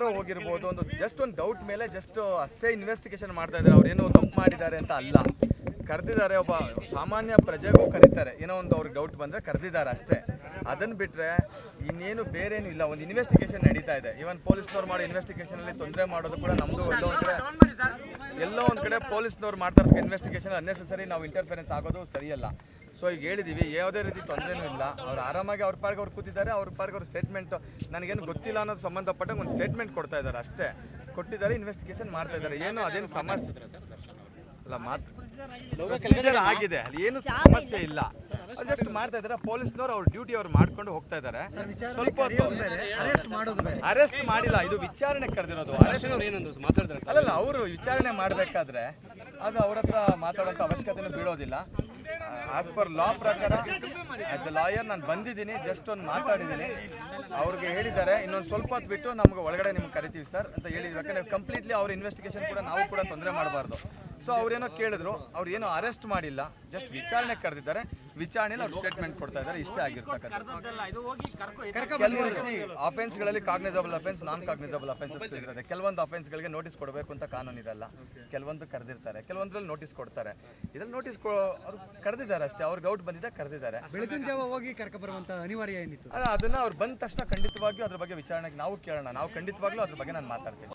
ಯಾರೋ ಹೋಗಿರ್ಬೋದು ಒಂದು ಜಸ್ಟ್ ಒಂದು ಡೌಟ್ ಮೇಲೆ ಜಸ್ಟ್ ಅಷ್ಟೇ ಇನ್ವೆಸ್ಟಿಗೇಷನ್ ಮಾಡ್ತಾ ಇದ್ದಾರೆ. ಅವ್ರು ಏನೋ ತಪ್ಪು ಮಾಡಿದ್ದಾರೆ ಅಂತ ಅಲ್ಲ. ಕರೆದಿದ್ದಾರೆ ಒಬ್ಬ ಸಾಮಾನ್ಯ ಪ್ರಜೆಗೂ ಕರೀತಾರೆ. ಏನೋ ಒಂದು ಅವ್ರಿಗೆ ಡೌಟ್ ಬಂದರೆ ಕರೆದಿದ್ದಾರೆ ಅಷ್ಟೇ. ಅದನ್ನು ಬಿಟ್ಟರೆ ಇನ್ನೇನು ಬೇರೇನು ಏನು ಇಲ್ಲ. ಒಂದು ಇನ್ವೆಸ್ಟಿಗೇಷನ್ ನಡೀತಾ ಇದೆ. ಇವನ್ ಪೊಲೀಸ್ನವ್ರು ಮಾಡೋ ಇನ್ವೆಸ್ಟಿಗೇಷನಲ್ಲಿ ತೊಂದರೆ ಮಾಡೋದು ಕೂಡ ನಮ್ಮದು ಎಲ್ಲೋ ಒಂದು ಕಡೆ. ಎಲ್ಲೋ ಒಂದು ಕಡೆ ಪೊಲೀಸ್ನವ್ರು ಮಾಡ್ತಾ ಇರೋ ಇನ್ವೆಸ್ಟಿಗೇಷನ್ ಅನ್ನೆಸೆಸರಿ ನಾವು ಇಂಟರ್ಫೆರೆನ್ಸ್ ಆಗೋದು ಸರಿಯಲ್ಲ. ಸೊ ಈಗ ಹೇಳಿದೀವಿ ಯಾವುದೇ ರೀತಿ ತೊಂದರೆನೂ ಇಲ್ಲ. ಅವ್ರು ಆರಾಮಾಗಿ ಅವ್ರ ಪಾರ್ಗೆ ಅವ್ರು ಕೂತಿದ್ದಾರೆ ಅವ್ರ ಪಾರ್ಗೆ ಅವ್ರ ಸ್ಟೇಟ್ಮೆಂಟ್ ನನಗೇನು ಗೊತ್ತಿಲ್ಲ ಅನ್ನೋದು ಸಂಬಂಧಪಟ್ಟಂಗೆ ಒಂದು ಸ್ಟೇಟ್ಮೆಂಟ್ ಕೊಡ್ತಾ ಇದ್ದಾರೆ ಅಷ್ಟೇ. ಕೊಟ್ಟಿದ್ದಾರೆ ಇನ್ವೆಸ್ಟಿಗೇಷನ್ ಮಾಡ್ತಾ ಇದ್ದಾರೆ. ಏನು ಅದೇನು ಸಮಸ್ಯೆ? ಅಲ್ಲ ಮಾತು ಆಗಿದೆ. ಅಲ್ಲಿ ಏನು ಸಮಸ್ಯೆ ಇಲ್ಲ. ಜಸ್ಟ್ ಮಾಡ್ತಾ ಇದ್ದಾರೆ. ಪೊಲೀಸ್ನವ್ರು ಅವ್ರ ಡ್ಯೂಟಿ ಅವ್ರು ಮಾಡ್ಕೊಂಡು ಹೋಗ್ತಾ ಇದ್ದಾರೆ. ಸ್ವಲ್ಪ ಅರೆಸ್ಟ್ ಬೇರೆ. ಅರೆಸ್ಟ್ ಮಾಡಿಲ್ಲ. ಇದು ವಿಚಾರಣೆ ಕರೆದಿರೋದು. ಅಲ್ಲಲ್ಲ ಅವರು ವಿಚಾರಣೆ ಮಾಡಬೇಕಾದ್ರೆ ಅದು ಅವ್ರ ಹತ್ರ ಮಾತಾಡೋಂಥ ಅವಶ್ಯಕತೆನೂ ಬೀಳೋದಿಲ್ಲ. ಆಸ್ ಪರ್ ಲಾ ಪ್ರಕಾರ ಆಸ್ ಎ ಲಾಯರ್ ನಾನು ಬಂದಿದ್ದೀನಿ ಜಸ್ಟ್ ಒಂದು ಮಾತಾಡಿದ್ದೀನಿ. ಅವ್ರಿಗೆ ಹೇಳಿದ್ದಾರೆ. ಇನ್ನೊಂದು ಸ್ವಲ್ಪ ಹೊತ್ತು ಬಿಟ್ಟು ನಮ್ಗೆ ಒಳಗಡೆ ನಿಮ್ಗೆ ಕರಿತೀವಿ ಸರ್ ಅಂತ ಹೇಳಿದ್ರು. ಯಾಕಂದ್ರೆ ಕಂಪ್ಲೀಟ್ಲಿ ಅವ್ರ ಇನ್ವೆಸ್ಟಿಗೇಷನ್ ಕೂಡ ನಾವು ಕೂಡ ತೊಂದರೆ ಮಾಡಬಾರ್ದು. ಸೊ ಅವ್ರೇನೋ ಕೇಳಿದ್ರು ಅವ್ರು ಏನೋ ಅರೆಸ್ಟ್ ಮಾಡಿಲ್ಲ. ಜಸ್ಟ್ ವಿಚಾರಣೆ ಕರೆದಿದ್ದಾರೆ. ವಿಚಾರಣೆಯಲ್ಲಿ ಅವ್ರು ಸ್ಟೇಟ್ಮೆಂಟ್ ಕೊಡ್ತಾ ಇದ್ದಾರೆ ಇಷ್ಟೇ ಆಗಿರ್ತಕ್ಕಂಥ ಕೆಲವೊಂದು ಅಫೆನ್ಸ್ಗಳಲ್ಲಿ cognisable offence non cognisable offences ಇರ್ತದೆ. ಕೆಲವೊಂದು ಅಫೆನ್ಸ್ಗಳಿಗೆ ನೋಟಿಸ್ ಕೊಡಬೇಕು ಅಂತ ಕಾನೂನು ಇರಲ್ಲ ಕೆಲವೊಂದು ಕರೆದಿರ್ತಾರೆ. ಕೆಲವೊಂದ್ರಲ್ಲಿ ನೋಟಿಸ್ ಕೊಡ್ತಾರೆ. ಇದ್ರಲ್ಲಿ ನೋಟಿಸ್ ಅವ್ರು ಕರೆದಿದ್ದಾರೆ ಅಷ್ಟೇ. ಅವ್ರಿಗೆ ಔಟ್ ಬಂದಿದೆ ಕರೆದಿದ್ದಾರೆ. ಬೆಳಗಿನ ಜಾವ ಹೋಗಿ ಕರ್ಕ ಬರುವಂತ ಅನಿವಾರ್ಯ ಏನಿತ್ತು? ಅಲ್ಲ ಅದನ್ನ ಅವ್ರು ಬಂದ ತಕ್ಷಣ ಖಂಡಿತವಾಗಿಯೂ ಅದ್ರ ಬಗ್ಗೆ ವಿಚಾರಣೆಗೆ ನಾವು ಕೇಳೋಣ. ನಾವು ಖಂಡಿತವಾಗ್ಲೂ ಅದ್ರ ಬಗ್ಗೆ ನಾನು ಮಾತಾಡ್ತೀನಿ.